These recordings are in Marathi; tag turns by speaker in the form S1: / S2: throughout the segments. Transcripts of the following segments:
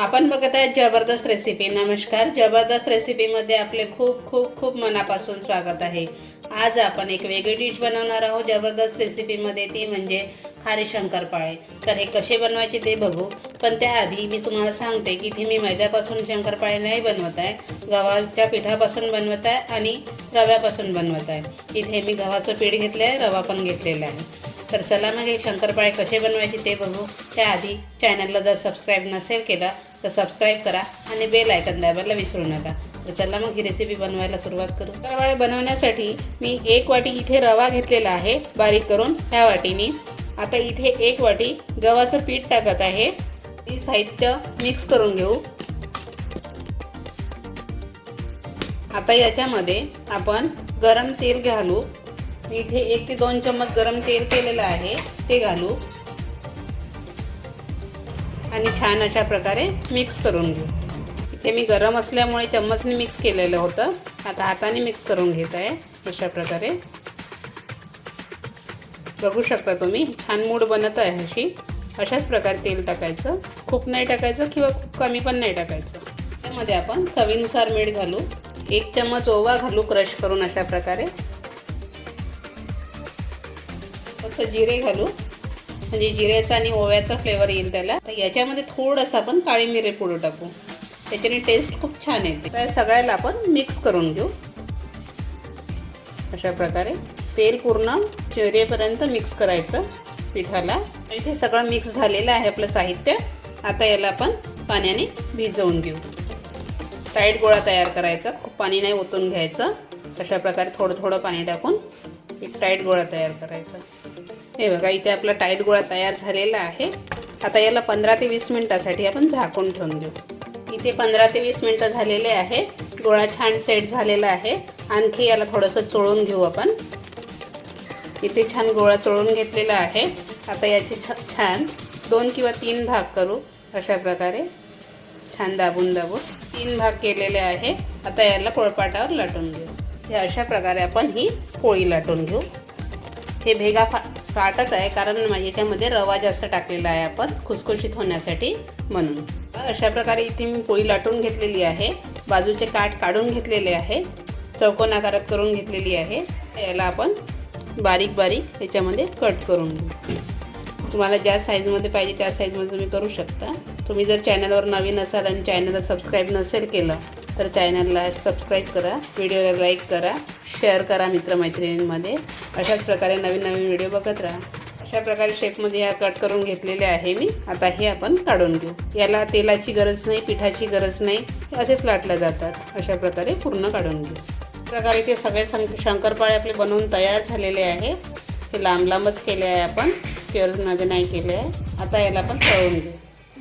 S1: आपण बघत आहे जबरदस्त रेसिपी नमस्कार. जबरदस्त रेसिपीमध्ये आपले खूप खूप खूप मनापासून स्वागत आहे. आज आपण एक वेगळी डिश बनवणार आहोत. जबरदस्त रेसिपीमध्ये ती म्हणजे खारी शंकरपाळे तर हे कसे बनवायचे ते बघू. पण त्याआधी मी तुम्हाला सांगते की इथे मी मैद्यापासून शंकरपाळे नाही बनवत आहे. गव्हाच्या पिठापासून बनवत आहे आणि रव्यापासून बनवत आहे. इथे मी गव्हाचं पीठ घेतलं आहे रवा पण घेतलेला आहे. तर चला मग हे शंकरपाळे कसे बनवायचे ते बघू. त्याआधी चॅनलला जर सबस्क्राईब नसेल केला तर सबस्क्राईब करा आणि बेल आयकन दाबायला विसरू नका. तर चला मग ही रेसिपी बनवायला सुरुवात करू. शंकरपाळे बनवण्यासाठी मी एक वाटी इथे रवा घेतलेला आहे बारीक करून ह्या वाटीने. आता इथे एक वाटी गव्हाचं पीठ टाकत आहे. हे साहित्य मिक्स करून घेऊ. आता याच्यामध्ये आपण गरम तेल घालू. मी इथे एक ते दोन चम्मच गरम तेल केलेलं आहे. ते घालू. आणि छान अशा प्रकारे मिक्स करून घेऊ. इथे मी गरम असल्यामुळे चम्मचने मिक्स केलेलं होतं. आता हाताने मिक्स करून घेत आहे अशा प्रकारे. बघू शकता तुम्ही छान मूड बनत आहे अशी. अशाच प्रकारे तेल टाकायचं. खूप नाही टाकायचं किंवा खूप कमी पण नाही टाकायचं. त्यामध्ये आपण चवीनुसार मीठ घालू. एक चम्मच ओवा घालू क्रश करून अशा प्रकारे. थोडंसं जिरे घालू. म्हणजे जिऱ्याचा आणि ओव्याचा फ्लेवर येईल त्याला. तर याच्यामध्ये थोडंसं आपण काळी मिरे पुढे टाकू. त्याच्याने टेस्ट खूप छान येते. तर सगळ्याला आपण मिक्स करून घेऊ. अशा प्रकारे तेल पूर्ण चेहरेपर्यंत मिक्स करायचं पिठाला. इथे सगळं मिक्स झालेलं आहे आपलं साहित्य. आता याला आपण पाण्याने भिजवून घेऊ. टाईट गोळा तयार करायचा. खूप पाणी नाही ओतून घ्यायचं. अशा प्रकारे थोडं थोडं पाणी टाकून एक टाईट गोळा तयार करायचा. हे बघा इथे आपला टाईट गोळा तयार झालेला आहे. आता याला पंधरा ते वीस मिनटासाठी आपण झाकून ठेवून देऊ. इथे पंधरा ते वीस मिनटं झालेले आहे. गोळा छान सेट झालेला आहे. आणखी याला थोडंसं चोळून घेऊ आपण. इथे छान गोळा चोळून घेतलेला आहे. आता याची छान दोन किंवा तीन भाग करू. अशा प्रकारे छान दाबून दाबून तीन भाग केलेले आहे. आता याला पोळपाटावर लाटून घेऊ हे अशा प्रकारे आपण ही पोळी लाटून घेऊ. हे भेगा फा फाटत आहे कारण याच्यामध्ये रवा जास्त टाकलेला आहे आपण खुसखुशीत होण्यासाठी म्हणून. अशा प्रकारे इथे मी पोळी लाटून घेतलेली आहे. बाजूचे काठ काढून घेतलेले आहे. चौकोन आकारात करून घेतलेली आहे. याला आपण बारीक बारीक याच्यामध्ये कट करून घेऊ. तुम्हाला ज्या साईजमध्ये पाहिजे त्या साईजमध्ये तुम्ही करू शकता. तुम्ही जर चॅनलवर नवीन असाल आणि चॅनलला सबस्क्राईब नसेल केलं तर चॅनलला सबस्क्राईब करा व्हिडिओला लाईक करा शेअर करा मित्रमैत्रिणींमध्ये. अशाच प्रकारे नवीन नवीन व्हिडिओ बघत राहा. अशा प्रकारे शेपमध्ये या कट करून घेतलेले आहे मी. आता हे आपण काढून घेऊ. याला तेलाची गरज नाही पिठाची गरज नाही असेच लाटल्या जातात. अशा प्रकारे पूर्ण काढून घेऊ. प्रकारे ते सगळे सं शंकरपाळे आपले बनवून तयार झालेले आहे. हे लांब लांबच केले आहे आपण. स्क्वेअर्समध्ये नाही केले आहे. आता याला आपण तळून घेऊ.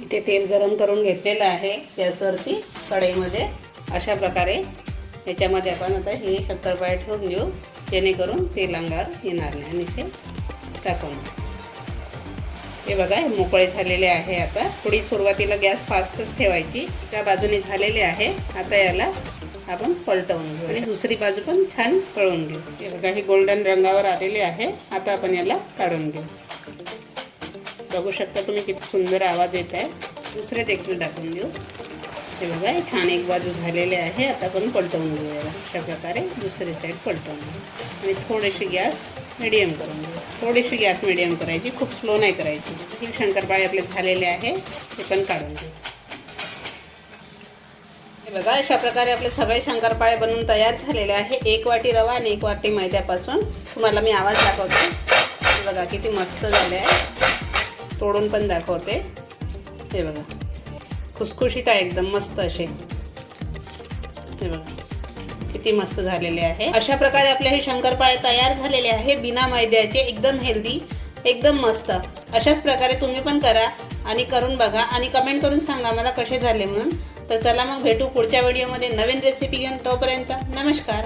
S1: इथे तेल गरम करून घेतलेलं आहे गॅसवरती कढईमध्ये. अशा प्रकारे ह्याच्यामध्ये आपण आता हे शंकरपाळे ठेवून घेऊ. जेणेकरून तेल अंगावर येणार नाही आणि ते टाकून हे बघा हे मोकळे झालेले आहे आता. थोडी सुरुवातीला गॅस फास्टच ठेवायची. त्या बाजूने झालेले आहे. आता याला आपण पलटवून घेऊ. आणि दुसरी बाजू पण छान तळून घेऊ. हे बघा हे गोल्डन रंगावर आलेले आहे. आता आपण याला काढून घेऊ. बघू शकता तुम्ही किती सुंदर आवाज येत आहे. दुसरे देखील टाकून घेऊ हे बघा हे छान एक बाजू झालेले आहे. आता आपण पलटवून घेऊया. अशा प्रकारे दुसरी साईड पलटवून घेऊ. आणि थोडीशी गॅस मिडियम करून घेऊ. थोडीशी गॅस मिडियम करायची खूप स्लो नाही करायची. हे शंकरपाळे आपले झालेले आहे ते पण काढून घेऊ. हे बघा अशा प्रकारे आपले सगळे शंकरपाळे बनवून तयार झालेले आहे. एक वाटी रवा आणि एक वाटी मैद्यापासून. तुम्हाला मी आवाज दाखवते. बघा किती मस्त झाले आहे. तोडून पण दाखवते. हे बघा. खुसखुशीत आहे एकदम मस्त असे. हे बघा किती मस्त झालेले आहे. अशा प्रकारे आपले हे शंकरपाळे तयार झालेले आहे बिना मैद्याचे एकदम हेल्दी एकदम मस्त. अशाच प्रकारे तुम्ही पण करा आणि करून बघा आणि कमेंट करून सांगा मला कसे झाले म्हणून. तर चला मग भेटू पुढच्या व्हिडिओमध्ये नवीन रेसिपी घेऊन. तोपर्यंत नमस्कार.